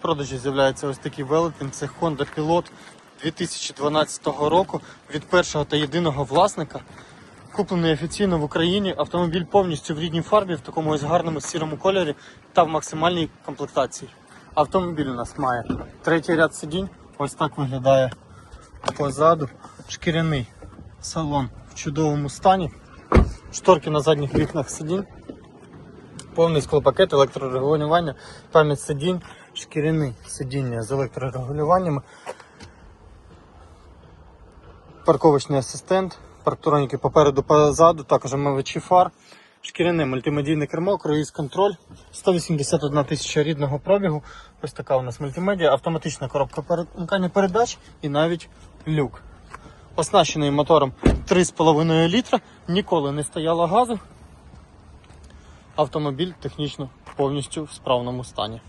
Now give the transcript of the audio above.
продажі з'являється ось такий велетень. Це Honda Pilot 2012 року від першого та єдиного власника. Куплений офіційно в Україні. Автомобіль повністю в рідній фарбі, в такому ось гарному сірому кольорі та в максимальній комплектації. Автомобіль у нас має третій ряд сидінь. Ось так виглядає позаду. Шкіряний салон в чудовому стані. Шторки на задніх вікнах сидінь. Повний склопакет, електрорегулювання, пам'ять сидінь, шкіряні сидіння з електрорегулюваннями, парковочний асистент, парктроніки попереду позаду, також омивачі фар, шкіряне мультимедійне кермо, круїз контроль, 181 тисяча рідного пробігу. Ось така у нас мультимедіа, автоматична коробка перемикання передач і навіть люк. Оснащений мотором 3,5 літра, ніколи не стояло газу. Автомобіль технічно повністю в справному стані.